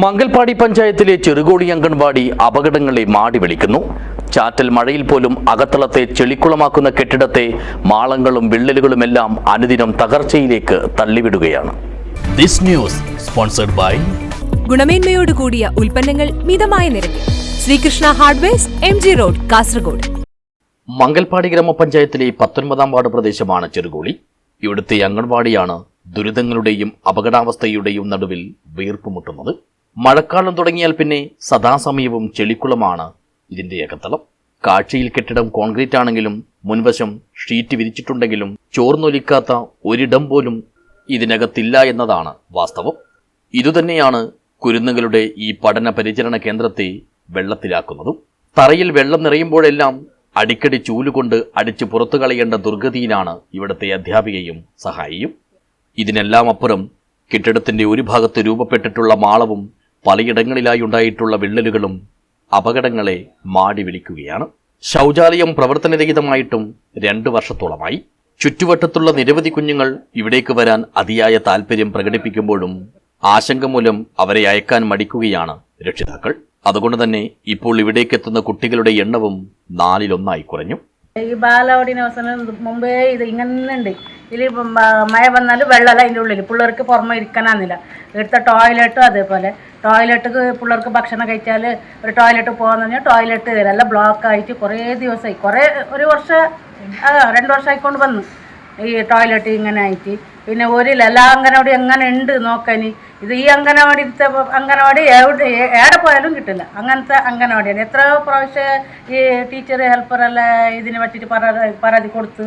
മംഗൽപാടി പഞ്ചായത്തിലെ ചെറുകോടി അംഗൻവാടി അപകടങ്ങളെ മാടി വിളിക്കുന്നു. ചാറ്റൽ മഴയിൽ പോലും അകത്തളത്തെ ചെളിക്കുളമാക്കുന്ന കെട്ടിടത്തെ മാളങ്ങളും വിള്ളലുകളുമെല്ലാം അനുദിനം തകർച്ചയിലേക്ക് തള്ളിവിടുകയാണ്. ദിസ് ന്യൂസ് സ്പോൺസർഡ് ബൈ ഗുണമേന്മയോട് കൂടിയ ഉൽപ്പന്നങ്ങൾ മിതമായ നിരക്കിൽ. Sreekrishna hardwares M G road Kasaragod. Mangalpady ഗ്രാമപഞ്ചായത്തിലെ പത്തൊൻപതാം വാർഡ് പ്രദേശമാണ് ചെറുകോളി ഇവിടുത്തെ അംഗൻവാടിയാണ് ദുരിതങ്ങളുടെയും അപകടാവസ്ഥയുടെയും നടുവിൽ വീർപ്പുമുട്ടുന്നത്. മഴക്കാലം തുടങ്ങിയാൽ പിന്നെ സദാസമയവും ചെളിക്കുളമാണ് ഇതിന്റെ ഏകത്തളം കാഴ്ചയിൽ കെട്ടിടം കോൺക്രീറ്റ് ആണെങ്കിലും മുൻവശം ഷീറ്റ് വിരിച്ചിട്ടുണ്ടെങ്കിലും ചോർന്നൊലിക്കാത്ത ഒരിടം പോലും ഇതിനകത്തില്ല എന്നതാണ് വാസ്തവം. ഇതുതന്നെയാണ് കുരുന്നുകളുടെ ഈ പഠന പരിചരണ കേന്ദ്രത്തെ വെള്ളത്തിലാക്കുന്നതും. തറയിൽ വെള്ളം നിറയുമ്പോഴെല്ലാം അടിക്കടി ചൂലുകൊണ്ട് അടിച്ച് പുറത്തു കളയേണ്ട ദുർഗതിയിലാണ് ഇവിടുത്തെ അധ്യാപികയും സഹായിയും. ഇതിനെല്ലാം അപ്പുറം കെട്ടിടത്തിന്റെ ഒരു ഭാഗത്ത് രൂപപ്പെട്ടിട്ടുള്ള മാളവും പലയിടങ്ങളിലായി ഉണ്ടായിട്ടുള്ള വിള്ളലുകളും അപകടങ്ങളെ മാടി വിളിക്കുകയാണ്. ശൗചാലയം പ്രവർത്തനരഹിതമായിട്ടും രണ്ടു വർഷത്തോളമായി. ചുറ്റുവട്ടത്തുള്ള നിരവധി കുഞ്ഞുങ്ങൾ ഇവിടേക്ക് വരാൻ അതിയായ താൽപര്യം പ്രകടിപ്പിക്കുമ്പോഴും ആശങ്ക മൂലം അവരെ അയക്കാൻ മടിക്കുകയാണ് രക്ഷിതാക്കൾ. അതുകൊണ്ട് തന്നെ ഇപ്പോൾ ഇവിടേക്കെത്തുന്ന കുട്ടികളുടെ എണ്ണവും നാലിലൊന്നായി കുറഞ്ഞു. ഈ ബാലവാടിനെ അവസാനം മുമ്പേ ഇത് ഇങ്ങനെ ഉണ്ട് ഇതിൽ മഴ വന്നാൽ വെള്ളമല്ല അതിന്റെ ഉള്ളിൽ പിള്ളേർക്ക് പുറമെ ഇരിക്കാനാന്നില്ല. എടുത്ത ടോയ്ലറ്റും അതേപോലെ. ടോയ്ലറ്റ് പിള്ളേർക്ക് ഭക്ഷണം കഴിച്ചാൽ ഒരു ടോയ്ലറ്റ് പോകാന്ന് പറഞ്ഞാൽ ടോയ്ലറ്റ് എല്ലാം ബ്ലോക്ക് ആയിട്ട് കുറേ ദിവസമായി കുറേ ഒരു വർഷം രണ്ട് വർഷമായിക്കൊണ്ട് വന്നു. ഈ ടോയ്ലറ്റ് ഇങ്ങനെ ആയിട്ട്. പിന്നെ ഒരില്ല എല്ലാ അംഗനവാടി എങ്ങനെ ഉണ്ട് നോക്കാനി. ഇത് ഈ അംഗനവാടി അംഗനവാടി എവിടെ എവിടെ പോയാലും കിട്ടില്ല. അങ്ങനത്തെ അംഗനവാടിയാണ്. എത്ര പ്രാവശ്യം ഈ ടീച്ചർ ഹെൽപ്പറെല്ലാം ഇതിനെ പറ്റിയിട്ട് പരാതി കൊടുത്ത്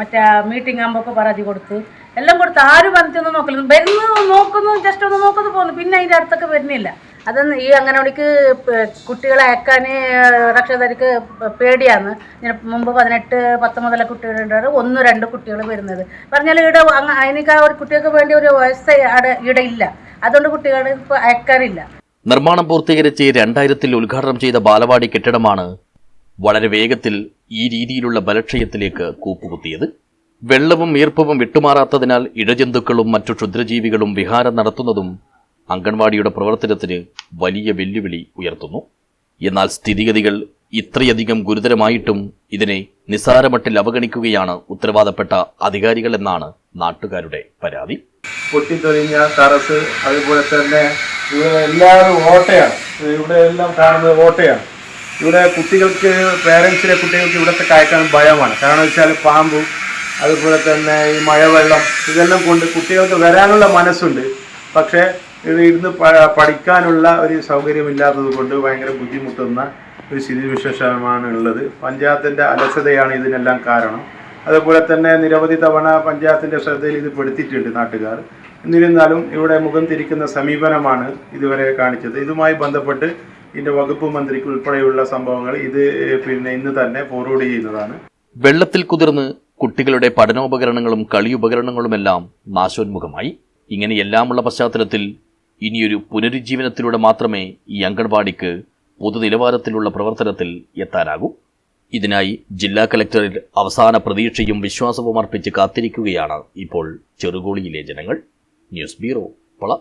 മറ്റേ മീറ്റിംഗ് ആകുമ്പോൾ പരാതി കൊടുത്ത് എല്ലാം കൊടുത്ത് ആരും വന്നിട്ടൊന്നും നോക്കില്ല. വരുന്നു നോക്കുന്നു ജസ്റ്റ് ഒന്ന് നോക്കുന്നു പോകുന്നു. പിന്നെ അതിന്റെ അടുത്തൊക്കെ വരുന്നില്ല. അതൊന്ന് ഈ അംഗനവാടിക്ക് കുട്ടികളെ അയക്കാൻ രക്ഷകർക്ക് പേടിയാണ്. ഇങ്ങനെ മുമ്പ് പതിനെട്ട് പത്തൊമ്പതിലെ കുട്ടികളുണ്ടാണ് ഒന്ന് രണ്ട് കുട്ടികൾ വരുന്നത്. പറഞ്ഞാൽ ഇവിടെ അതിനൊക്കെ ഒരു കുട്ടികൾക്ക് വേണ്ടി ഒരു വയസ്സ് ഇവിടെ ഇല്ല. അതുകൊണ്ട് കുട്ടികൾ ഇപ്പോൾ അയക്കാറില്ല നിർമ്മാണം പൂർത്തീകരിച്ച് രണ്ടായിരത്തിൽ ഉദ്ഘാടനം ചെയ്ത ബാലവാടി കെട്ടിടമാണ് വളരെ വേഗത്തിൽ ഈ രീതിയിലുള്ള ബലക്ഷയത്തിലേക്ക് കൂപ്പുകുത്തിയത്. വെള്ളവും ഈർപ്പവും വിട്ടുമാറാത്തതിനാൽ ഇഴജന്തുക്കളും മറ്റു ക്ഷുദ്രജീവികളും വിഹാരം നടത്തുന്നതും അംഗൻവാടിയുടെ പ്രവർത്തനത്തിന് വലിയ വെല്ലുവിളി ഉയർത്തുന്നു. എന്നാൽ സ്ഥിതിഗതികൾ ഇത്രയധികം ഗുരുതരമായിട്ടും ഇതിനെ നിസ്സാരമട്ടിൽ അവഗണിക്കുകയാണ് ഉത്തരവാദപ്പെട്ട അധികാരികൾ എന്നാണ് നാട്ടുകാരുടെ പരാതി. പൊട്ടിത്തൊലിഞ്ഞ തറസ് അതുപോലെ തന്നെ ഇവിടെ എല്ലാവരും ഓട്ടയാണ്. ഇവിടെ എല്ലാം കാണുന്നത് ഓട്ടയാണ്. ഇവിടെ കുട്ടികൾക്ക് പേരൻസിലെ കുട്ടികൾക്ക് ഇവിടുത്തെ കയക്കാൻ ഭയമാണ്. കാരണം വെച്ചാൽ പാമ്പ് അതുപോലെ തന്നെ ഈ മഴവെള്ളം ഇതെല്ലാം കൊണ്ട് കുട്ടികൾക്ക് വരാനുള്ള മനസ്സുണ്ട്. പക്ഷേ ഇരുന്ന് പഠിക്കാനുള്ള ഒരു സൗകര്യമില്ലാത്തത് കൊണ്ട് ഭയങ്കര ബുദ്ധിമുട്ടുന്ന ഒരു സ്ഥിതിവിശേഷമാണ് ഉള്ളത് പഞ്ചായത്തിന്റെ അലസതയാണ് ഇതിനെല്ലാം കാരണം. അതുപോലെ തന്നെ നിരവധി തവണ പഞ്ചായത്തിന്റെ ശ്രദ്ധയിൽ ഇത് പെടുത്തിയിട്ടുണ്ട് നാട്ടുകാർ. എന്നിരുന്നാലും ഇവിടെ മുഖം തിരിക്കുന്ന സമീപനമാണ് ഇതുവരെ കാണിച്ചത്. ഇതുമായി ബന്ധപ്പെട്ട് ഇതിന്റെ വകുപ്പ് മന്ത്രിക്ക് ഉൾപ്പെടെയുള്ള സംഭവങ്ങൾ ഇത് പിന്നെ ഇന്ന് തന്നെ ഫോർവേഡ് ചെയ്യുന്നതാണ്. വെള്ളത്തിൽ കുതിർന്ന് കുട്ടികളുടെ പഠനോപകരണങ്ങളും കളിയുപകരണങ്ങളുമെല്ലാം നാശോന്മുഖമായി. ഇങ്ങനെയെല്ലാമുള്ള പശ്ചാത്തലത്തിൽ ഇനിയൊരു പുനരുജ്ജീവനത്തിലൂടെ മാത്രമേ ഈ അംഗൻവാടിക്ക് പൊതുനിലവാരത്തിലുള്ള പ്രവർത്തനത്തിൽ എത്താനാകൂ. ഇതിനായി ജില്ലാ കലക്ടറിൽ അവസാന പ്രതീക്ഷയും വിശ്വാസവും അർപ്പിച്ച് കാത്തിരിക്കുകയാണ് ഇപ്പോൾ ചെറുകോളിയിലെ ജനങ്ങൾ. News bureau പൊള